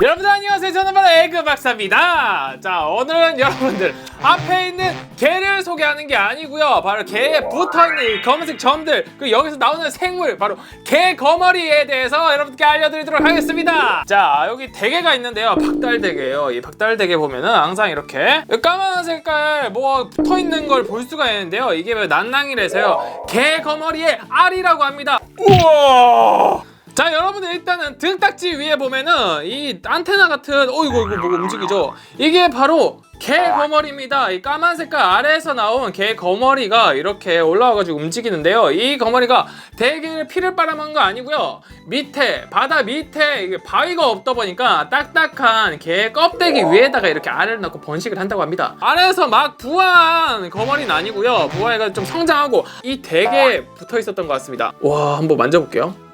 여러분들 안녕하세요. 저는 바로 에그 박사입니다. 자 오늘은 여러분들 앞에 있는 개를 소개하는 게 아니고요. 바로 개에 붙어있는 이 검은색 점들 그 여기서 나오는 생물 바로 개 거머리에 대해서 여러분께 알려드리도록 하겠습니다. 자 여기 대게가 있는데요. 박달대게예요. 이 박달대게 보면은 항상 이렇게 까만 색깔 뭐 붙어있는 걸 볼 수가 있는데요. 이게 왜 난낭이라서요. 개 거머리의 알이라고 합니다. 우와 자 여러분들 일단은 등딱지 위에 보면은 이 안테나 같은 어 이거 뭐가 움직이죠? 이게 바로 개 거머리입니다. 이 까만 색깔 아래에서 나온 개 거머리가 이렇게 올라와가지고 움직이는데요. 이 거머리가 대게를 피를 빨아먹은 거 아니고요. 밑에 바다 밑에 이게 바위가 없다 보니까 딱딱한 개 껍데기 위에다가 이렇게 알을 넣고 번식을 한다고 합니다. 아래에서 막 부화한 거머리는 아니고요. 부화해가 좀 성장하고 이 대게에 붙어 있었던 것 같습니다. 와 한번 만져볼게요. 음,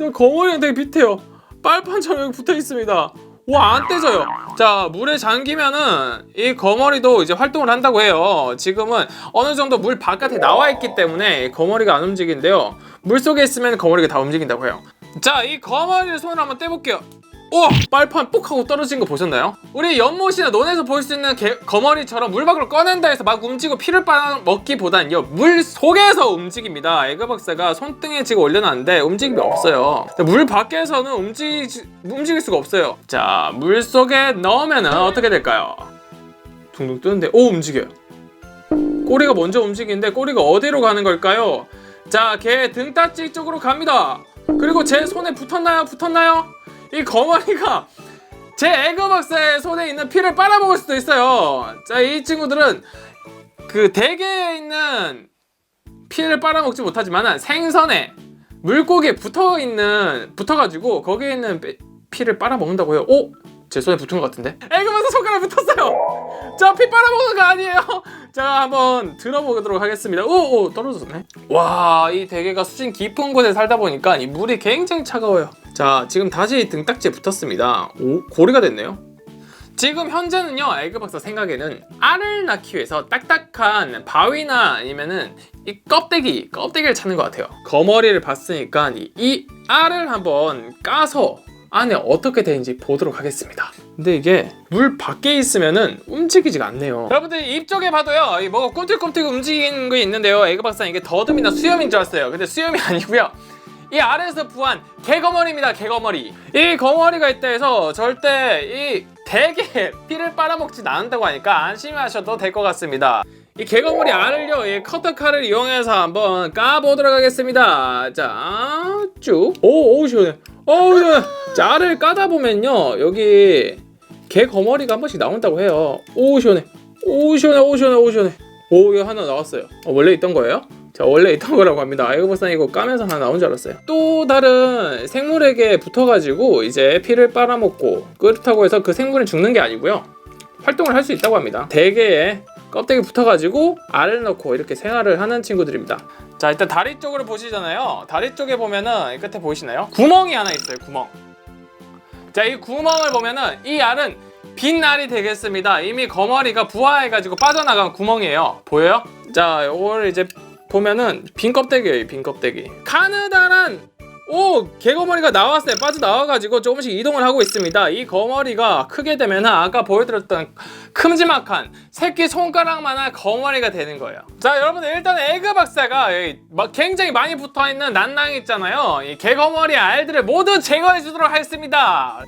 저 거머리가 되게 비슷해요. 빨판처럼 붙어 있습니다. 와, 안 떼져요. 자, 물에 잠기면은 이 거머리도 이제 활동을 한다고 해요. 지금은 어느 정도 물 바깥에 나와 있기 때문에 이 거머리가 안 움직이는데요. 물 속에 있으면 거머리가 다 움직인다고 해요. 자, 이 거머리를 손으로 한번 떼볼게요. 우와! 빨판 뽁 하고 떨어진 거 보셨나요? 우리 연못이나 논에서 볼 수 있는 개- 거머리처럼 물 밖으로 꺼낸다 해서 막 움직이고 피를 빨아먹기보단요 물 속에서 움직입니다 에그 박사가 손등에 지금 올려놨는데 움직임이 없어요 물 밖에서는 움직이, 움직일 수가 없어요 자 물 속에 넣으면은 어떻게 될까요? 둥둥 뜨는데 오 움직여요 꼬리가 먼저 움직이는데 꼬리가 어디로 가는 걸까요? 자, 개 등딱지 쪽으로 갑니다. 그리고 제 손에 붙었나요? 붙었나요? 이 거머리가 제 에그 박사의 손에 있는 피를 빨아먹을 수도 있어요. 자, 이 친구들은 그 대게에 있는 피를 빨아먹지 못하지만 생선에 물고기에 붙어 있는 붙어가지고 거기에 있는 피- 피를 빨아먹는다고 해요. 오, 제 손에 붙은 것 같은데? 에그 박사 손가락 붙었어요. 자, 피 빨아먹는 거 아니에요? 자, 한번 들어보도록 하겠습니다. 오, 오, 떨어졌네. 와, 이 대게가 수심 깊은 곳에 살다 보니까 이 물이 굉장히 차가워요. 자, 지금 다시 등딱지에 붙었습니다. 오, 고리가 됐네요. 지금 현재는요, 에그 박사 생각에는 알을 낳기 위해서 딱딱한 바위나 아니면은 이 껍데기, 껍데기를 찾는 것 같아요. 거머리를 봤으니까 이, 이 알을 한번 까서 안에 어떻게 되는지 보도록 하겠습니다. 근데 이게 물 밖에 있으면은 움직이지가 않네요. 여러분들 입 쪽에 봐도요, 이 뭐가 꿈틀꿈틀 움직이는 게 있는데요. 에그 박사 이게 더듬이나 수염인 줄 알았어요. 근데 수염이 아니고요. 이 아래에서 부한 개거머리입니다. 개거머리. 이 거머리가 있다 해서 절대 이 대게 피를 빨아먹지 않는다고 하니까 안심하셔도 될 것 같습니다. 이 개거머리 알을요, 이 커터 칼을 이용해서 한번 까보도록 하겠습니다. 자, 쭉. 오, 오, 시원해. 오, 시원해. 자, 알을 까다 보면요, 여기 개 거머리가 한 번씩 나온다고 해요. 오, 시원해. 오, 시원해, 오, 시원해, 오, 시원해. 오, 이거 하나 나왔어요. 어, 원래 있던 거예요? 자, 원래 있던 거라고 합니다. 아이고, 벌써 이거 까면서 하나 나온 줄 알았어요. 또 다른 생물에게 붙어가지고 이제 피를 빨아먹고 그렇다고 해서 그 생물은 죽는 게 아니고요. 활동을 할 수 있다고 합니다. 대게에 껍데기 붙어가지고 알을 넣고 이렇게 생활을 하는 친구들입니다. 자, 일단 다리 쪽으로 보시잖아요. 다리 쪽에 보면은 이 끝에 보이시나요? 구멍이 하나 있어요. 구멍. 자, 이 구멍을 보면은 이 알은 빈 알이 되겠습니다. 이미 거머리가 부화해가지고 빠져나간 구멍이에요. 보여요? 자, 이걸 이제 보면은 빈 껍데기예요. 빈 껍데기. 가느다란 오 개거머리가 나왔어요. 빠져 나와가지고 조금씩 이동을 하고 있습니다. 이 거머리가 크게 되면 아까 보여드렸던 큼지막한 새끼 손가락만한 거머리가 되는 거예요. 자 여러분들 일단 에그 박사가 굉장히 많이 붙어있는 난낭 있잖아요. 이 개거머리 알들을 모두 제거해 주도록 하겠습니다.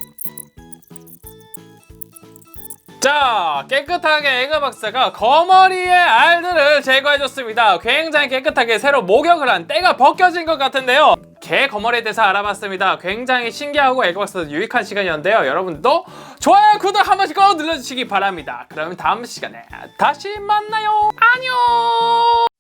자 깨끗하게 에그 박사가 거머리의 알들을 제거해줬습니다. 굉장히 깨끗하게 새로 목욕을 한 때가 벗겨진 것 같은데요. 개 거머리에 대해서 알아봤습니다. 굉장히 신기하고 에그 박사 유익한 시간이었는데요. 여러분도 좋아요 구독 한 번씩 꼭 눌러주시기 바랍니다. 그러면 다음 시간에 다시 만나요. 안녕